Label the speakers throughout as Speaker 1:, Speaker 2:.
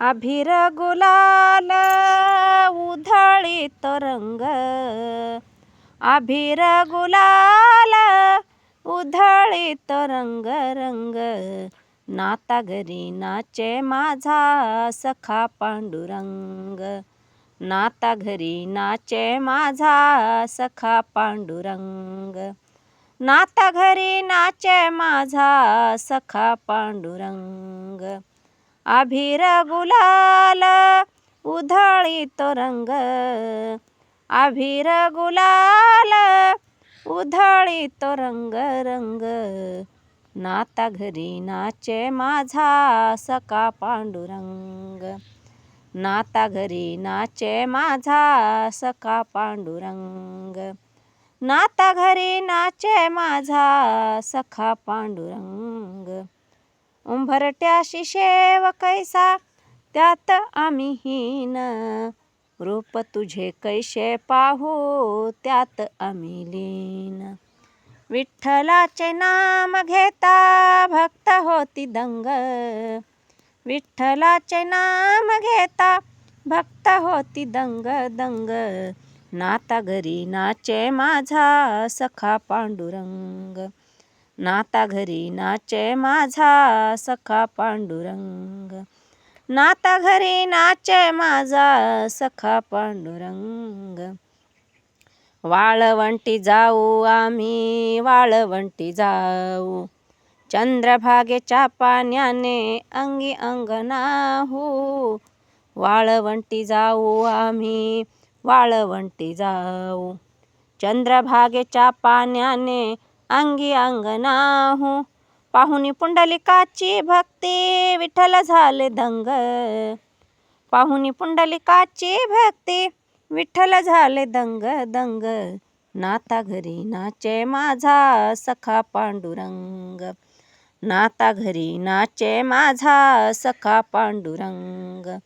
Speaker 1: अभिर गुलाल उधळी रंग. अभिर गुलाल उधळी तरंग रंग. नातागरी नाचे माझा सखा पांडुरंग. नाता घरी नाचे माझा सखा पांडुरंग. नाता घरी नाचे माझा सखा पांडुरंग. अभिर गुलाल उधळीत रंग. अभिर गुलाल उधळीत रंग रंग. नाता घरी नाचे माझा सखा पांडुरंग. नाता घरी नाचे माझा सखा पांडुरंग. नाता घरी नाचे माझा सखा पांडुरंग. उंभरट्याशी शेव कैसा त्यात आम्ही हीन. रूप तुझे कैसे पाहू त्यात आम्ही लीन. विठ्ठलाचे नाम घेता भक्त होती दंग. विठ्ठलाचे नाम घेता भक्त होती दंग दंग. नाता घरी नाचे माझा सखा पांडुरंग. नाता घरी नाचे माझा सखा पांडुरंग. नाता घरी नाचे माझा सखा पांडुरंग. वाळवंटी जाऊ आम्ही वाळवंटी जाऊ. चंद्रभागेच्या पाण्याने अंगी अंगणाहू वाळवंटी जाऊ आम्ही वाळवंटी जाऊ. चंद्रभागेच्या पाण्याने अंगी अंगनाहू पाहुणी पुंडलिकाची भक्ती विठ्ठल झाले दंग. पाहुणी पुंडलिकाची भक्ती विठ्ठल झाले दंग दंग. नाता घरी नाचे माझा सखा पांडुरंग. नाता घरी नाचे माझा सखा पांडुरंग.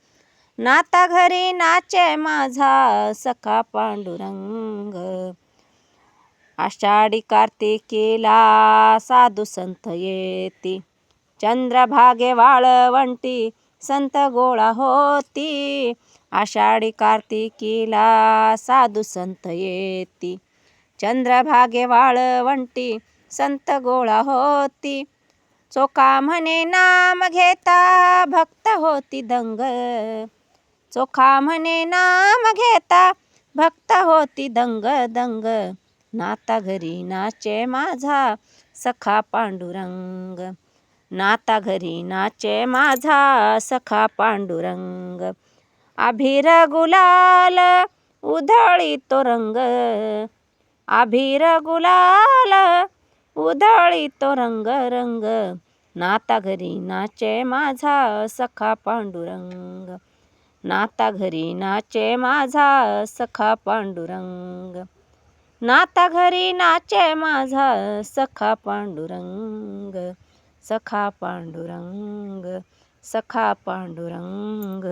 Speaker 1: नाता घरी नाचे माझा सखा पांडुरंग. आषाढी कार्तिकीला साधू संत येती. चंद्रभागे वाळवंटी संत गोळा होती. आषाढी कार्तिकीला साधू संत येती. चंद्रभागे वाळवंटी संत गोळा होती. चोखा म्हणे नाम घेता भक्त होती दंग. चोखा म्हणे नाम घेता भक्त होती दंग दंग. नाता घरी नाचे माझा सखा पांडुरंग. नाता घरी नाचे माझा सखा पांडुरंग. अभिर गुलाल उधळी तो रंग अभिर गुलाल उधळी तो रंग रंग. नाता घरी नाचे माझा सखा पांडुरंग. नाता घरी नाचे माझा सखा पांडुरंग. नाता घरी नाचे माझा सखा पांडुरंग सखा पांडुरंग सखा पांडुरंग.